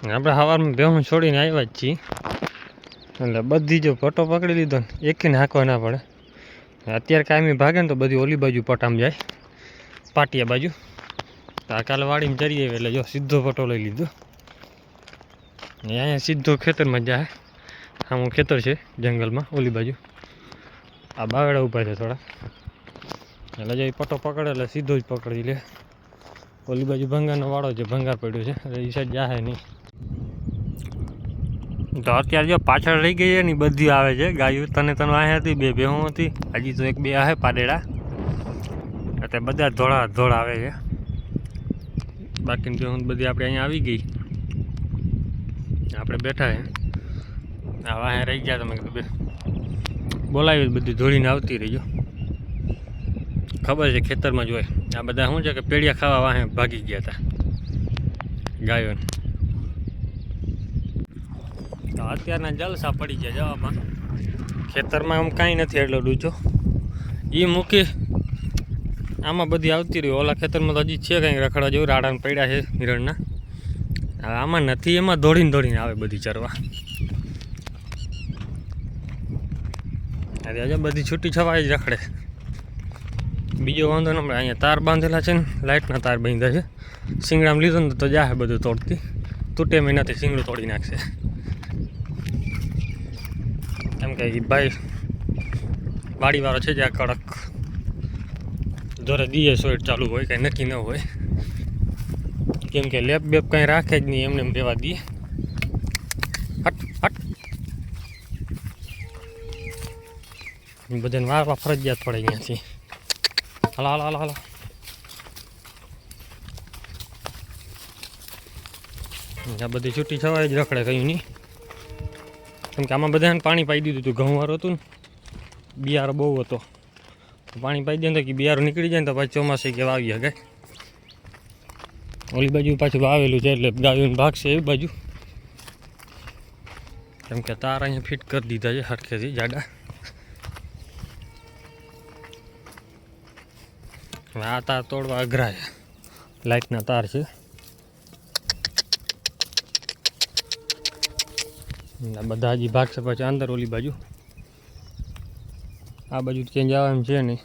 આપણે સવારમાં બેહું છોડીને આવ્યા જ છીએ. એટલે બધી જો પટો પકડી લીધો ને એકને નાખવા ના પડે. અત્યારે કાયમી ભાગે ને તો બધી ઓલી બાજુ પટામ જાય. પાટિયા બાજુ. તો આ કાલે વાડીમાં ચરી આવી એટલે જો સીધો પટો લઈ લીધો. ને અહીંયા સીધો ખેતરમાં જાય. આમ ખેતર છે જંગલમાં, ઓલી બાજુ. આ બાવડા ઊભા છે થોડા. એટલે જો એ પટો પકડે, એટલે સીધો જ પકડી લે. ઓલી બાજુ ભંગારનો વાળો છે, ભંગાર પડ્યો છે. એટલે એ સાઈડ જાય નહીં. તો અત્યારે જો પાછળ રહી ગઈ છે ને બધી આવે છે ગાયો. તને તને આ હતી, બે ભેહું હતી. હજી તો એક બે આવે પાડેડા અત્યારે બધા ધોળા ધોળ આવે છે. બાકીની ભેહું બધી આપણે અહીંયા આવી ગઈ. આપણે બેઠા છે. આવા અહીંયા રહી ગયા તમે કીધું બે. બોલાવી બધી ધોળીને આવતી રહીજો. ખબર છે ખેતરમાં જ હોય. આ બધા શું છે કે પેડિયા ખાવા વાહે ભાગી ગયા હતા ગાયોને. તો અત્યારના જલસા પડી ગયા જવામાં ખેતરમાં આમ કાંઈ નથી એટલો ડૂચો એ મૂકી આમાં બધી આવતી રહી. ઓલા ખેતરમાં તો હજી છે કંઈક રખડવા જેવું. રાડાને પડ્યા છે હિરણના. હવે આમાં નથી, એમાં દોડીને દોડીને આવે બધી ચરવા. અરે હજુ બધી છૂટી છવાય જ રખડે. બીજો વાંધો ન અહીંયા તાર બાંધેલા છે ને, લાઇટના તાર બાંધ્યા છે. સિંગડામાં લીધો ને તો જાહે બધું તોડતી. તૂટે મેં નથી સિંગડું તોડી નાખશે. કેમ કે ભાઈ, વાડીવાળો છે જ્યાં કડક જોરે દીએ સોઈટ ચાલુ હોય, કંઈ નક્કી ન હોય. કેમ કે લેપ બેપ કંઈ રાખે જ નહીં, એમને એમ રહેવા દઈએ હટ હટ. બધાને વારવા ફરજિયાત પડે અહીંયાથી. હાલો હાલો હાલો હાલો. બધી છૂટી છવાય જ રખડે કયું નહીં. કેમ કે આમાં બધાને પાણી પાઈ દીધું હતું. ઘઉંવાળું હતું ને. બિયારો બહુ હતો. પાણી પાઈ દે તો કે બિયારો નીકળી જાય ને તો પાછી ચોમાસે કે વાવી શકે ઓલી બાજુ પાછું વાવેલું છે એટલે ગાયું ભાગશે એવી બાજુ. કેમ કે તાર અહીંયા ફિટ કરી દીધા છે હરખેથી જાડા. આ તાર તોડવા અઘરા છે. લાઇટના તાર છે. આ બધા હજી ભાગશે પછી અંદર ઓલી બાજુ. આ બાજુ ચેન્જ જવા એમ છે નહીં.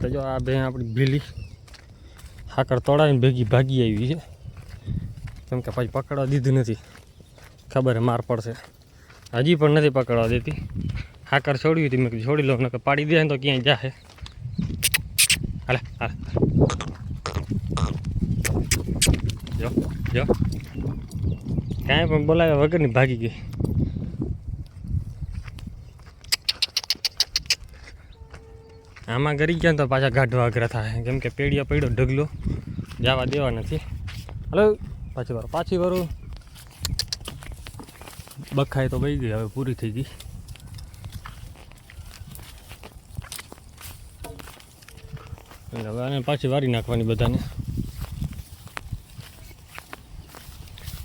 તો જો આ બે આપણી ભીલી હાકર તોડાવીને ભેગી ભાગી આવી છે. કેમ કે પછી પકડવા દીધું નથી. ખબર માર પડશે. હજી પણ નથી પકડવા દેતી. હાકર છોડવી હતી મેં છોડી લઉં નકર પાડી દે તો ક્યાંય જાહે. હાલે હાલે જો જો કાંઈ પણ બોલાવ્યા વગરની ભાગી ગઈ આમાં ગરી ગયા તો પાછા ગાઢવા અઘરા થાય કેમ કે પેડિયા પડ્યો ઢગલો જવા દેવા નથી હલો પાછી વારો પાછી વારો બખાઈ તો ગઈ ગઈ હવે પૂરી થઈ ગઈ એટલે હવે આને પાછી વારી નાખવાની બધાને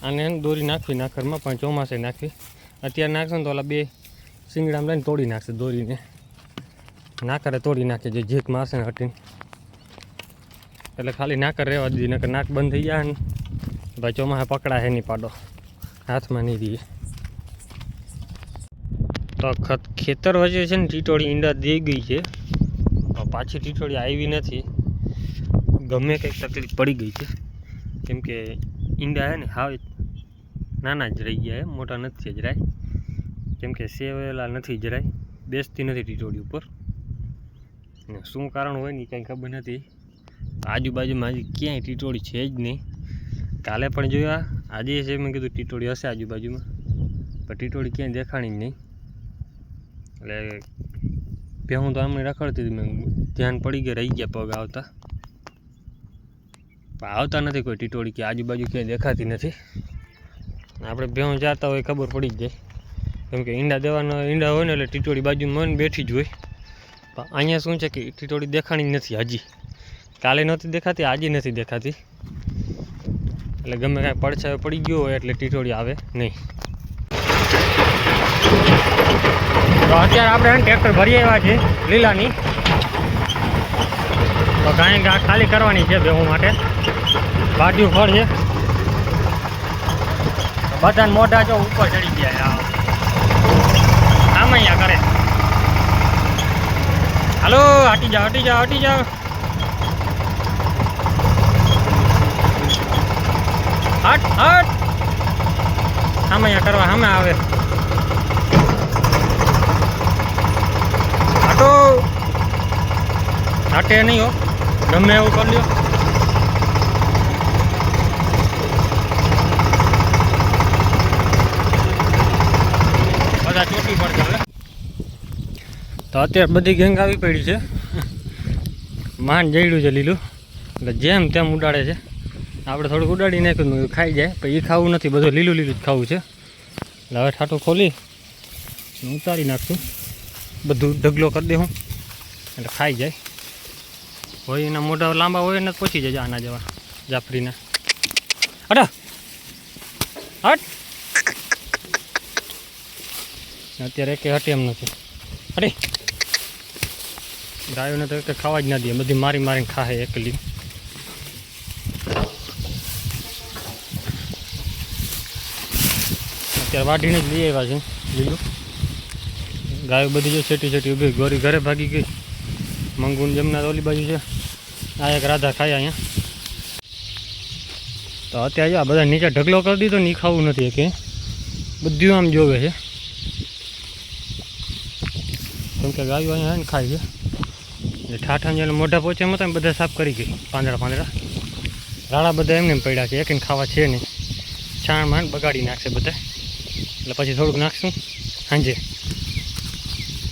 આને દોરી નાખવી નાખરમાં પણ ચોમાસે નાખવી અત્યારે નાખશે ને તો ઓલા બે સિંગડામાં લઈને તોડી નાખશે દોરીને નાકરે તોડી નાખે જે જીત મારશે ને હટીને એટલે ખાલી નાકર રહેવા દીધી નકર નાક બંધ થઈ જાય ને ભાઈ ચોમાસે પકડાય નહીં પાડો હાથમાં નહીં દઈએ તો ખત ખેતર વચ્ચે છે ને ટીટોળી ઈંડા દઈ ગઈ છે પાછી ટીટોળી આવી નથી. ગમે કંઈક તકલીફ પડી ગઈ છે. કેમ કે ઈંડા છે ને, હાવ નાના જ રહી ગયા મોટા નથી જરાય કેમ કે સેવેલા નથી જરાય બેસતી નથી ટીટોળી ઉપર. ને શું કારણ હોય ને કંઈ ખબર નથી. આજુબાજુમાં હજી ક્યાંય ટીટોળી છે જ નહીં. કાલે પણ જોયા, આજે છે મેં કીધું ટીટોળી હશે આજુબાજુમાં. પણ ટીટોળી ક્યાંય દેખાણી જ નહીં. એટલે ભેહું તો આમને રખડતી હતી, મેં ધ્યાન પડી ગયા, રહી ગયા પગ આવતા. આવતા નથી કોઈ ટીટોળી કે આજુબાજુ ક્યાંય દેખાતી નથી. આપણે ભેહું જાતા હોય ખબર પડી જ જાય. કેમ કે ઈંડા દેવાના, ઈંડા હોય ને એટલે ટીટોળી બાજુમાં મન બેઠી જ હોય. પણ અહીંયા શું છે કે ટીટોળી દેખાણી નથી હજી. કાલે નહોતી દેખાતી, આજે નથી દેખાતી. એટલે ગમે કાંઈ પડછાયો પડી ગયો હોય એટલે ટીટોળી આવે નહીં. તો અત્યારે આપણે ટ્રેક્ટર ભરી આવ્યા છે લીલાની. તો કાંઈ ગા ખાલી કરવાની છે ભેવું માટે. બાજુ ફળ છે. બધાને મોઢા જો ઉપર ચડી ગયા આમ. અહીંયા કરે. હાલો, હટી જાઓ હટી જાઓ હટી જાઓ. હટ હટ. આમ અહીંયા કરવા સામે આવે. હટો હટે નહીં હો. ગમે એવું કરી લ્યો. બધા ચોટી પડશે ચાલે તો અત્યારે બધી ગેંગ આવી પડી છે. માન જઈડ્યું છે લીલું. એટલે જેમ તેમ ઉડાડે છે. આપણે થોડુંક ઉડાડી નાખ્યું ખાઈ જાય. પણ એ ખાવું નથી. બધું લીલું લીલું જ ખાવું છે. એટલે હવે ઠાટું ખોલી ઉતારી નાખશું. બધું ઢગલો કરી દે હું. એટલે ખાઈ જાય. હોય એના મોઢા લાંબા હોય ને પહોંચી જાય આના જેવા જાફરીના. હટા. હટ. અત્યારે કે હટે એમ નથી. અરે ગાયોને તો કંઈ ખાવા જ ના દે. બધી મારી મારીને ખાહે એકલી. અત્યારે વાઢીને જ લઈ આવ્યા છે. લીલું. ગાયો બધી જો છેટી છેટી ઊભી ગોરી ઘરે ભાગી ગઈ. મંગુન જમના ઓલી બાજુ છે. આ એક રાધા ખાય અહીંયા. તો અત્યારે આ બધા નીચે ઢગલો કરી દીધો ને ખાવું નથી કે બધું આમ જોવે છે. કેમ કે ગાયો અહીંયા ને ખાય છે. એટલે ઠાઠા જેને મોઢા પહોંચે એમાં હતા બધા સાફ કરી ગઈ પાંદડા પાંદડા. રાણા બધા એમને એમ પડ્યા છે એકને ખાવા છે નહીં. છાણ માંડ બગાડી નાખશે બધા. એટલે પછી થોડુંક નાખશું. સાંજે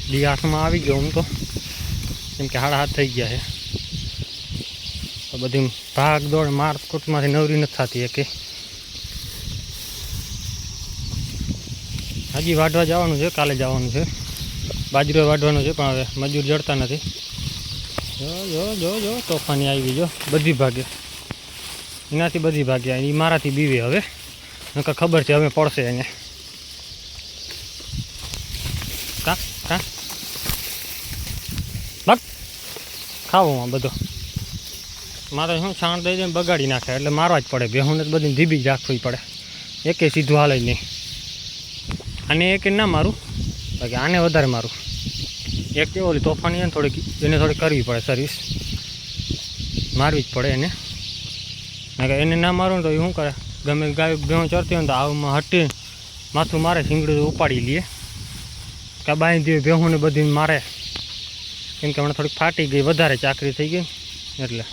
દી આઠમાં આવી ગયો હું તો. કેમ કે હાડા હાથ થઈ ગયા છે. તો બધી ભાગ દોડ માર કૂટમાંથી નવરી નથી થતી કે હજી વાઢવા જવાનું છે, કાલે જવાનું છે. બાજરો વાઢવાનું છે, પણ હવે મજૂર જડતા નથી. જો જો જો તોફાની આવી જો, બધી ભાગે. એનાથી બધી ભાગે એ મારાથી બીવે હવે. નકર ખબર છે હવે પડશે એને કા કા બગ ખાવું બધો. મારે શું છાણ દઈ દઈને બગાડી નાખે, એટલે મારવા જ પડે. બેહુને બધી ધીબી જ રાખવી પડે. એકે સીધું હાલે જ નહીં. અને એક ના મારું? બાકી આને વધારે મારું. એક કેવો ઓલી તોફાની એને થોડીક, એને થોડી કરવી પડે સર્વિસ મારવી જ પડે એને. કારણ કે એને ના મારું તો એ શું કરે? ગમે ગાય ભેં ચરતી હોય તો આવમાં હટી માથું મારે શીંગડું ઉપાડી લઈએ કે બાંધી ભેહું ને બધી મારે. કેમ કે હમણાં થોડીક ફાટી ગઈ વધારે ચાકરી થઈ ગઈ. એટલે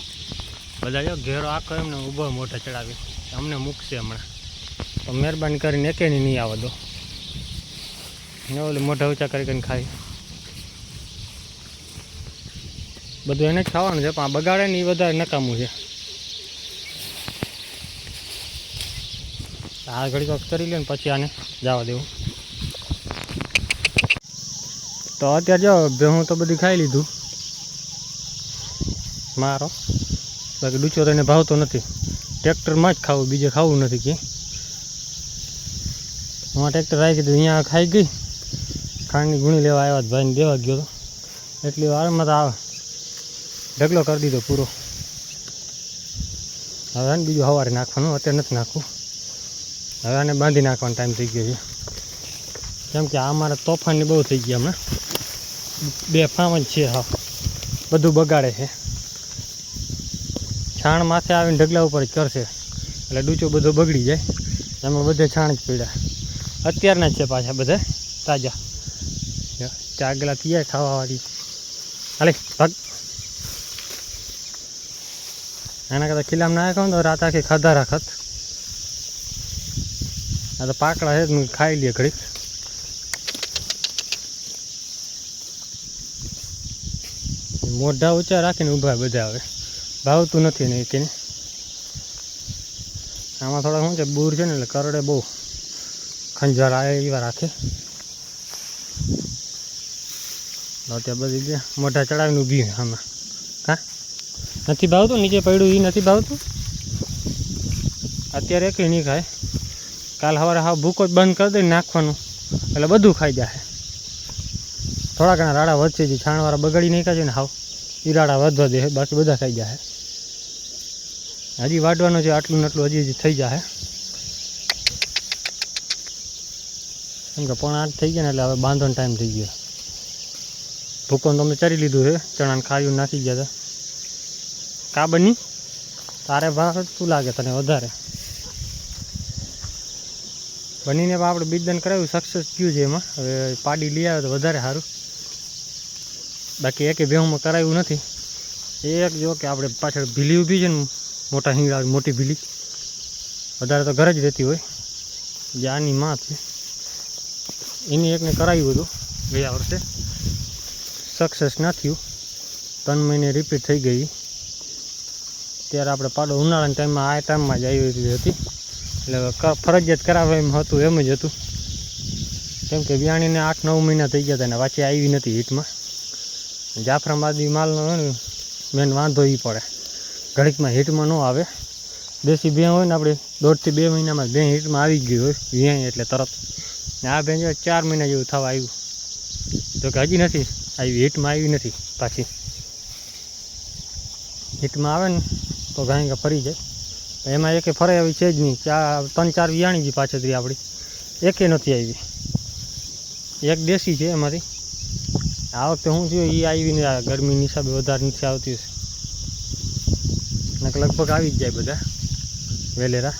બધા જો ઘેરો આખો એમને ઊભો મોઢે ચડાવી. અમને મૂકશે હમણાં. તો મહેરબાની કરીને એકે નહીં આવવા દો. એટલે મોઢા ઊંચા કરી કરીને ખાય. બધું એને જ ખાવાનું છે પણ આ બગાડે ને એ વધારે નકામું છે. આ ઘડી વખત કરી લે ને પછી આને જવા દેવું. તો અત્યારે જો ભેહું તો બધી ખાઈ લીધું. મારો. બાકી ડૂચો તો એને ભાવતો નથી. ટ્રેક્ટરમાં જ ખાવું, બીજે ખાવું નથી કે. હું ટ્રેક્ટર આવી દીધું, અહીંયા ખાઈ ગઈ. ખાંડની ગુણી લેવા આવ્યા જ ભાઈને દેવા ગયો તો. એટલી વારમાં તો આવે ઢગલો કરી દીધો પૂરો. હવે ને બીજું સવારે નાખવાનું, અત્યારે નથી નાખવું. હવે આને બાંધી નાખવાનો ટાઈમ થઈ ગયો છે. કેમ કે આ અમારા તોફાનની બહુ થઈ ગયા હમણાં. બે ફામ જ છે, હા. બધું બગાડે છે. છાણ માથે આવીને ઢગલા ઉપર જ કરશે. એટલે ડૂચો બધો બગડી જાય. એમાં બધે છાણ જ પીડા. અત્યારના જ છે પાછા બધા, તાજા. ચાગલા પીએ ખાવાવાળી. હાલે, ભાગ. એના કરતાં ખીલામ ના ખાવ તો રાત આખી ખાધા રાખત. આ તો પાકડા છે ખાઈ લઈએ ઘડીક. મોઢા ઊંચા રાખીને ઊભા બધા હવે. ભાવતું નથી ને કે આમાં થોડા શું છે, બૂર છે ને એટલે કરડે બહુ. ખંજર આવે એવા રાખે. અત્યારે બધી ગયા મોઢા ચડાવીને ઊભી હોય આમાં. હા? નથી ભાવતું? નીચે પડ્યું એ નથી ભાવતું? અત્યારે એકલી નહીં ખાય. કાલ સવારે હા ભૂકો જ બંધ કરી દઈને નાખવાનું. એટલે બધું ખાઈ જાય થોડા ઘણા રાડા વચ્ચે જે છાણવાળા બગાડી નહીં છે ને હાવ રાડા વધવા દે બાકી બધા થઈ જાય હજી વાટવાનો છે, આટલું ને આટલું હજી થઈ જાય કેમ કે પણ આઠ થઈ ગયા ને એટલે હવે બાંધવાનો ટાઈમ થઈ ગયો. ભૂકોન તમે ચરી લીધું છે ચણાને ખાયું નાખી ગયા હતા કા બની? તારે ભાવ શું લાગે તને વધારે? બનીને પણ આપણે બીજદાન કરાવ્યું સક્સેસ થયું છે એમાં. હવે પાડી લઈ આવે તો વધારે સારું. બાકી એકે ભેહુંમાં કરાવ્યું નથી. એક જો કે આપણે પાછળ ભીલી ઊભી છે ને, મોટા હિંગળા, મોટી ભીલી. વધારે તો ઘરે જ રહેતી હોય. જે આની માં છે. એની એકને કરાવ્યું હતું ગયા વર્ષે. સક્સેસ ના થયું. ત્રણ મહિને રિપીટ થઈ ગઈ. ત્યારે આપણે પાડો ઉનાળાના ટાઈમમાં આ ટાઈમમાં જ આવી હતી એટલે ફરજિયાત કરાવે એમ હતું, એમ જ હતું. કેમ કે વ્યાણીને આઠ નવ મહિના થઈ ગયા હતા ને વાંચે આવી નથી હીટમાં. જાફરાબાદી માલનો હોય ને, મેન વાંધો એ પડે. ઘડીકમાં હીટમાં ન આવે. દેશી બે હોય ને, આપણે દોઢથી બે મહિનામાં બે હીટમાં આવી ગયું હોય વ્યાય એટલે તરત. ને આ બેન જો ચાર મહિના જેવું થવા આવ્યું. તો કે હજી નથી, આવી હીટમાં આવી નથી પાછી. હીટમાં આવે ને, તો ઘણી ફરી જાય. એમાં એકે ફરે આવી છે જ નહીં. ચાર, ત્રણ, ચાર વિયાણી જ પાછળથી આપણી. એકે નથી આવી. એક દેશી છે એમાંથી. આ વખતે શું થયું એ આવીને ગરમીની હિસાબે વધારે નથી આવતી ને લગભગ આવી જ જાય બધા. વેલેરા.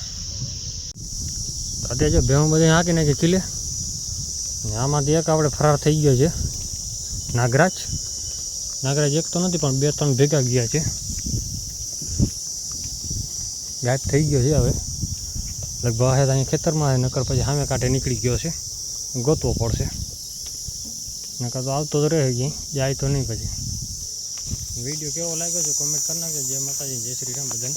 અત્યારે જો ભેહું બધા હાંકી નાખી કિલે આમાંથી એક આપણે ફરાર થઈ ગયો છે. નાગરાજ. નાગરાજ એક તો નથી, પણ બે ત્રણ ભેગા ગયા છે. ગાયબ થઈ ગયો છે હવે. લગભગ અહીંયા ખેતરમાં નકર પછી સામે કાંઠે નીકળી ગયો છે. ગોતવો પડશે. નકર તો આવતો તો રહે જાય તો નહીં પછી. વીડિયો કેવો લાગ્યો છે? કોમેન્ટ કરી નાખજો. જય માતાજી, જય શ્રી રામ બધાને.